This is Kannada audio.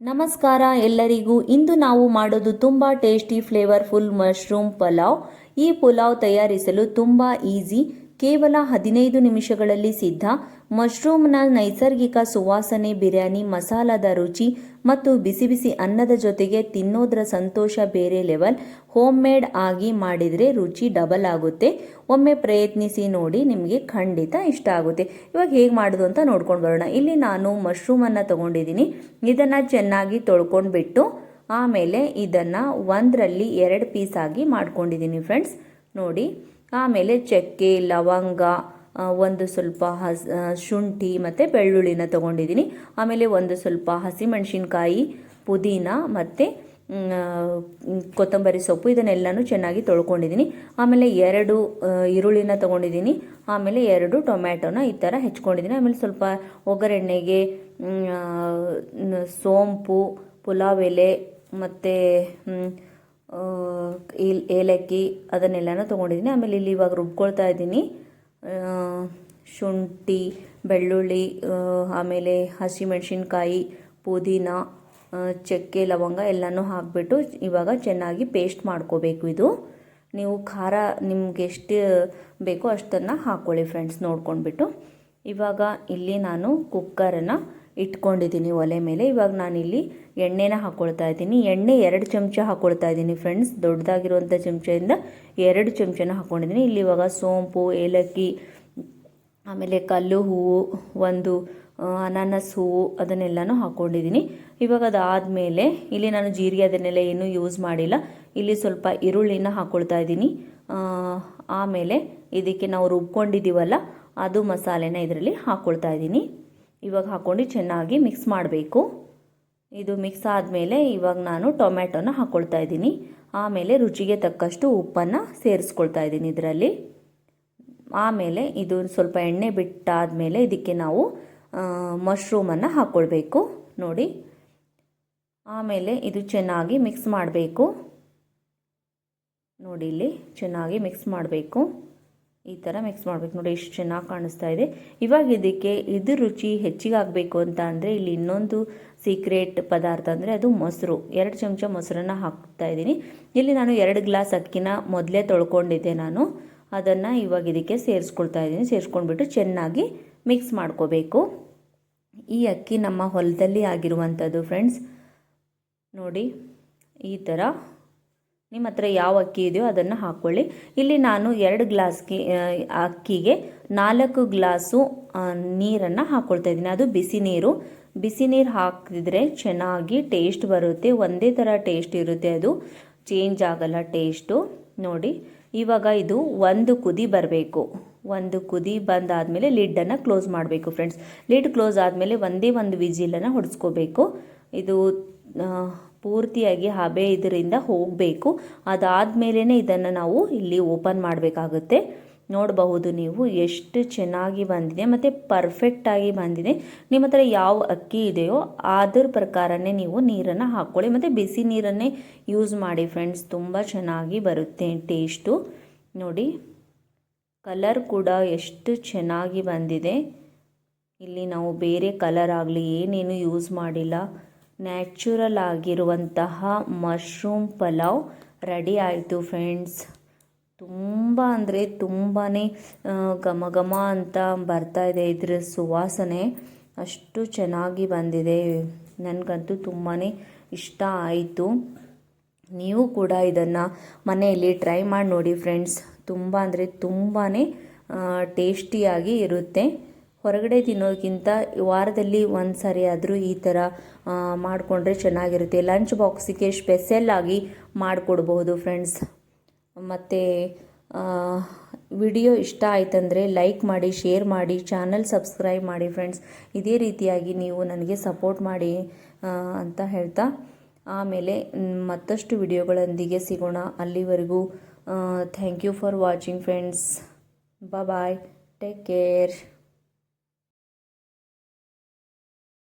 ನಮಸ್ಕಾರ ಎಲ್ಲರಿಗೂ. ಇಂದು ನಾವು ಮಾಡೋದು ತುಂಬ ಟೇಸ್ಟಿ ಫ್ಲೇವರ್ಫುಲ್ ಮಶ್ರೂಮ್ ಪಲಾವ್. ಈ ಪುಲಾವ್ ತಯಾರಿಸಲು ತುಂಬ ಈಸಿ ಕೇವಲ ಹದಿನೈದು ನಿಮಿಷಗಳಲ್ಲಿ ಸಿದ್ಧ. ಮಶ್ರೂಮ್ನ ನೈಸರ್ಗಿಕ ಸುವಾಸನೆ, ಬಿರಿಯಾನಿ, ಮಸಾಲದ ರುಚಿ ಮತ್ತು ಬಿಸಿ ಬಿಸಿ ಅನ್ನದ ಜೊತೆಗೆ ತಿನ್ನೋದ್ರ ಸಂತೋಷ ಬೇರೆ ಲೆವೆಲ್. ಹೋಮ್ ಮೇಡ್ ಆಗಿ ಮಾಡಿದರೆ ರುಚಿ ಡಬಲ್ ಆಗುತ್ತೆ. ಒಮ್ಮೆ ಪ್ರಯತ್ನಿಸಿ ನೋಡಿ ನಿಮಗೆ ಖಂಡಿತ ಇಷ್ಟ ಆಗುತ್ತೆ. ಇವಾಗ ಹೇಗೆ ಮಾಡೋದು ಅಂತ ನೋಡ್ಕೊಂಡು ಬರೋಣ. ಇಲ್ಲಿ ನಾನು ಮಶ್ರೂಮನ್ನು ತೊಗೊಂಡಿದ್ದೀನಿ. ಇದನ್ನು ಚೆನ್ನಾಗಿ ತೊಳ್ಕೊಂಡ್ಬಿಟ್ಟು ಆಮೇಲೆ ಇದನ್ನು ಒಂದರಲ್ಲಿ ಎರಡು ಪೀಸಾಗಿ ಮಾಡ್ಕೊಂಡಿದ್ದೀನಿ ಫ್ರೆಂಡ್ಸ್. ನೋಡಿ. ಆಮೇಲೆ ಚಕ್ಕೆ, ಲವಂಗ ಒಂದು ಸ್ವಲ್ಪ ಹಸ್ ಶುಂಠಿ ಮತ್ತು ಬೆಳ್ಳುಳ್ಳಿನ ತೊಗೊಂಡಿದ್ದೀನಿ. ಆಮೇಲೆ ಒಂದು ಸ್ವಲ್ಪ ಹಸಿಮೆಣಸಿನ್ಕಾಯಿ, ಪುದೀನ ಮತ್ತು ಕೊತ್ತಂಬರಿ ಸೊಪ್ಪು ಇದನ್ನೆಲ್ಲನೂ ಚೆನ್ನಾಗಿ ತೊಳ್ಕೊಂಡಿದ್ದೀನಿ. ಆಮೇಲೆ ಎರಡು ಈರುಳ್ಳಿನ ತೊಗೊಂಡಿದ್ದೀನಿ. ಆಮೇಲೆ ಎರಡು ಟೊಮ್ಯಾಟೋನ ಈ ಥರ ಹೆಚ್ಕೊಂಡಿದ್ದೀನಿ. ಆಮೇಲೆ ಸ್ವಲ್ಪ ಒಗ್ಗರಣೆಗೆ ಸೋಂಪು, ಪುಲಾವ್ ಎಲೆ ಮತ್ತು ಏಲ್- ಏಲಕ್ಕಿ ಅದನ್ನೆಲ್ಲನೂ ತೊಗೊಂಡಿದ್ದೀನಿ. ಆಮೇಲೆ ಇಲ್ಲಿ ಇವಾಗ ರುಬ್ಕೊಳ್ತಾ ಇದ್ದೀನಿ. ಶುಂಠಿ, ಬೆಳ್ಳುಳ್ಳಿ ಆಮೇಲೆ ಹಸಿಮೆಣಸಿನ್ಕಾಯಿ, ಪುದೀನ ಚಕ್ಕೆ, ಲವಂಗ ಎಲ್ಲನೂ ಹಾಕಿಬಿಟ್ಟು ಇವಾಗ ಚೆನ್ನಾಗಿ ಪೇಸ್ಟ್ ಮಾಡ್ಕೋಬೇಕು ಇದು. ನೀವು ಖಾರ ನಿಮ್ಗೆ ಎಷ್ಟು ಬೇಕೋ ಅಷ್ಟನ್ನು ಹಾಕ್ಕೊಳ್ಳಿ ಫ್ರೆಂಡ್ಸ್, ನೋಡ್ಕೊಂಡ್ಬಿಟ್ಟು. ಇವಾಗ ಇಲ್ಲಿ ನಾನು ಕುಕ್ಕರನ್ನು ಇಟ್ಕೊಂಡಿದ್ದೀನಿ ಒಲೆ ಮೇಲೆ. ಇವಾಗ ನಾನಿಲ್ಲಿ ಎಣ್ಣೆನ ಹಾಕ್ಕೊಳ್ತಾ ಇದ್ದೀನಿ. ಎಣ್ಣೆ ಎರಡು ಚಮಚ ಹಾಕ್ಕೊಳ್ತಾ ಇದ್ದೀನಿ ಫ್ರೆಂಡ್ಸ್. ದೊಡ್ಡದಾಗಿರುವಂಥ ಚಮಚದಿಂದ ಎರಡು ಚಮಚನ ಹಾಕ್ಕೊಂಡಿದ್ದೀನಿ ಇಲ್ಲಿ ಇವಾಗ ಸೋಂಪು, ಏಲಕ್ಕಿ, ಆಮೇಲೆ ಕಲ್ಲು ಹೂವು, ಒಂದು ಅನಾನಸ್ ಹೂವು ಅದನ್ನೆಲ್ಲನೂ ಹಾಕ್ಕೊಂಡಿದ್ದೀನಿ ಇವಾಗ ಅದಾದಮೇಲೆ ಇಲ್ಲಿ ನಾನು ಜೀರಿಗೆ ಅದನ್ನೆಲ್ಲ ಏನೂ ಯೂಸ್ ಮಾಡಿಲ್ಲ. ಇಲ್ಲಿ ಸ್ವಲ್ಪ ಈರುಳ್ಳಿನ ಹಾಕ್ಕೊಳ್ತಾ ಇದ್ದೀನಿ. ಆಮೇಲೆ ಇದಕ್ಕೆ ನಾವು ರುಬ್ಕೊಂಡಿದ್ದೀವಲ್ಲ, ಅದು ಮಸಾಲೆನ ಇದರಲ್ಲಿ ಹಾಕ್ಕೊಳ್ತಾ ಇದ್ದೀನಿ. ಇವಾಗ ಹಾಕ್ಕೊಂಡು ಚೆನ್ನಾಗಿ ಮಿಕ್ಸ್ ಮಾಡಬೇಕು. ಇದು ಮಿಕ್ಸ್ ಆದಮೇಲೆ ಇವಾಗ ನಾನು ಟೊಮ್ಯಾಟೊನ ಹಾಕ್ಕೊಳ್ತಾ ಇದ್ದೀನಿ. ಆಮೇಲೆ ರುಚಿಗೆ ತಕ್ಕಷ್ಟು ಉಪ್ಪನ್ನು ಸೇರಿಸ್ಕೊಳ್ತಾ ಇದ್ದೀನಿ ಇದರಲ್ಲಿ. ಆಮೇಲೆ ಇದು ಸ್ವಲ್ಪ ಎಣ್ಣೆ ಬಿಟ್ಟಾದಮೇಲೆ ಇದಕ್ಕೆ ನಾವು ಮಶ್ರೂಮನ್ನು ಹಾಕ್ಕೊಳ್ಬೇಕು ನೋಡಿ. ಆಮೇಲೆ ಇದು ಚೆನ್ನಾಗಿ ಮಿಕ್ಸ್ ಮಾಡಬೇಕು. ನೋಡಿ ಇಲ್ಲಿ ಚೆನ್ನಾಗಿ ಮಿಕ್ಸ್ ಮಾಡಬೇಕು. ಈ ಥರ ಮಿಕ್ಸ್ ಮಾಡಬೇಕು. ನೋಡಿ ಎಷ್ಟು ಚೆನ್ನಾಗಿ ಕಾಣಿಸ್ತಾ ಇದೆ. ಇವಾಗ ಇದಕ್ಕೆ ಇದು ರುಚಿ ಹೆಚ್ಚಿಗೆ ಆಗಬೇಕು ಅಂತ ಅಂದರೆ ಇಲ್ಲಿ ಇನ್ನೊಂದು ಸೀಕ್ರೆಟ್ ಪದಾರ್ಥ ಅಂದರೆ ಅದು ಮೊಸರು. ಎರಡು ಚಮಚ ಮೊಸರನ್ನು ಹಾಕ್ತಾ ಇದ್ದೀನಿ. ಇಲ್ಲಿ ನಾನು ಎರಡು ಗ್ಲಾಸ್ ಅಕ್ಕಿನ ಮೊದಲೇ ತೊಳ್ಕೊಂಡಿದ್ದೆ ನಾನು. ಅದನ್ನು ಇವಾಗ ಇದಕ್ಕೆ ಸೇರಿಸ್ಕೊಳ್ತಾ ಇದ್ದೀನಿ. ಸೇರಿಸ್ಕೊಂಡ್ಬಿಟ್ಟು ಚೆನ್ನಾಗಿ ಮಿಕ್ಸ್ ಮಾಡ್ಕೋಬೇಕು. ಈ ಅಕ್ಕಿ ನಮ್ಮ ಹೊಲದಲ್ಲಿ ಆಗಿರುವಂಥದ್ದು ಫ್ರೆಂಡ್ಸ್ ನೋಡಿ, ಈ ಥರ ನಿಮ್ಮ ಹತ್ರ ಯಾವ ಅಕ್ಕಿ ಇದೆಯೋ ಅದನ್ನು ಹಾಕ್ಕೊಳ್ಳಿ ಇಲ್ಲಿ ನಾನು ಎರಡು ಗ್ಲಾಸ್ಗೆ ಅಕ್ಕಿಗೆ ನಾಲ್ಕು ಗ್ಲಾಸು ನೀರನ್ನು ಹಾಕ್ಕೊಳ್ತಾ ಇದ್ದೀನಿ. ಅದು ಬಿಸಿ ನೀರು. ಬಿಸಿ ನೀರು ಹಾಕಿದ್ರೆ ಚೆನ್ನಾಗಿ ಟೇಸ್ಟ್ ಬರುತ್ತೆ. ಒಂದೇ ಥರ ಟೇಸ್ಟ್ ಇರುತ್ತೆ ಅದು. ಚೇಂಜ್ ಆಗಲ್ಲ ಟೇಸ್ಟು. ನೋಡಿ, ಇವಾಗ ಇದು ಒಂದು ಕುದಿ ಬರಬೇಕು. ಒಂದು ಕುದಿ ಬಂದಾದಮೇಲೆ ಲಿಡ್ಡನ್ನು ಕ್ಲೋಸ್ ಮಾಡಬೇಕು ಫ್ರೆಂಡ್ಸ್. ಲಿಡ್ ಕ್ಲೋಸ್ ಆದಮೇಲೆ ಒಂದೇ ಒಂದು ವಿಜಿಲನ್ನು ಹೊಡೆಸ್ಕೋಬೇಕು. ಇದು ಪೂರ್ತಿಯಾಗಿ ಹಬೆ ಇದರಿಂದ ಹೋಗಬೇಕು. ಅದಾದಮೇಲೆ ಇದನ್ನು ನಾವು ಇಲ್ಲಿ ಓಪನ್ ಮಾಡಬೇಕಾಗುತ್ತೆ. ನೋಡಬಹುದು ನೀವು ಎಷ್ಟು ಚೆನ್ನಾಗಿ ಬಂದಿದೆ ಮತ್ತು ಪರ್ಫೆಕ್ಟಾಗಿ ಬಂದಿದೆ. ನಿಮ್ಮ ಹತ್ರ ಯಾವ ಅಕ್ಕಿ ಇದೆಯೋ ಅದ್ರ ಪ್ರಕಾರನೇ ನೀವು ನೀರನ್ನು ಹಾಕ್ಕೊಳ್ಳಿ. ಮತ್ತು ಬಿಸಿ ನೀರನ್ನೇ ಯೂಸ್ ಮಾಡಿ ಫ್ರೆಂಡ್ಸ್ ತುಂಬ ಚೆನ್ನಾಗಿ ಬರುತ್ತೆ ಟೇಸ್ಟು ನೋಡಿ ಕಲರ್ ಕೂಡ ಎಷ್ಟು ಚೆನ್ನಾಗಿ ಬಂದಿದೆ. ಇಲ್ಲಿ ನಾವು ಬೇರೆ ಕಲರ್ ಆಗಲಿ ಏನೇನು ಯೂಸ್ ಮಾಡಿಲ್ಲ. ನ್ಯಾಚುರಲ್ ಆಗಿರುವಂತಹ ಮಶ್ರೂಮ್ ಪಲಾವ್ ರೆಡಿ ಆಯಿತು ಫ್ರೆಂಡ್ಸ್. ತುಂಬ ಅಂದರೆ ತುಂಬಾ ಘಮ ಘಮ ಅಂತ ಬರ್ತಾ ಇದೆ ಇದ್ರ ಸುವಾಸನೆ. ಅಷ್ಟು ಚೆನ್ನಾಗಿ ಬಂದಿದೆ. ನನಗಂತೂ ತುಂಬಾ ಇಷ್ಟ ಆಯಿತು. ನೀವು ಕೂಡ ಇದನ್ನು ಮನೆಯಲ್ಲಿ ಟ್ರೈ ಮಾಡಿ ನೋಡಿ ಫ್ರೆಂಡ್ಸ್. ತುಂಬ ಅಂದರೆ ತುಂಬಾ ಟೇಸ್ಟಿಯಾಗಿ ಇರುತ್ತೆ. ಹೊರಗಡೆ ತಿನ್ನೋದಕ್ಕಿಂತ ವಾರದಲ್ಲಿ ಒಂದು ಸಾರಿ ಆದರೂ ಈ ಥರ ಮಾಡಿಕೊಂಡ್ರೆ ಚೆನ್ನಾಗಿರುತ್ತೆ. ಲಂಚ್ ಬಾಕ್ಸಿಗೆ ಸ್ಪೆಷಲ್ ಆಗಿ ಮಾಡಿಕೊಡ್ಬಹುದು ಫ್ರೆಂಡ್ಸ್ ಮತ್ತು ವಿಡಿಯೋ ಇಷ್ಟ ಆಯ್ತಂದರೆ ಲೈಕ್ ಮಾಡಿ ಶೇರ್ ಮಾಡಿ ಚಾನಲ್ ಸಬ್ಸ್ಕ್ರೈಬ್ ಮಾಡಿ ಫ್ರೆಂಡ್ಸ್ ಇದೇ ರೀತಿಯಾಗಿ ನೀವು ನನಗೆ ಸಪೋರ್ಟ್ ಮಾಡಿ ಅಂತ ಹೇಳ್ತಾ, ಆಮೇಲೆ ಮತ್ತಷ್ಟು ವಿಡಿಯೋಗಳೊಂದಿಗೆ ಸಿಗೋಣ. ಅಲ್ಲಿವರೆಗೂ thank you for watching friends bye take care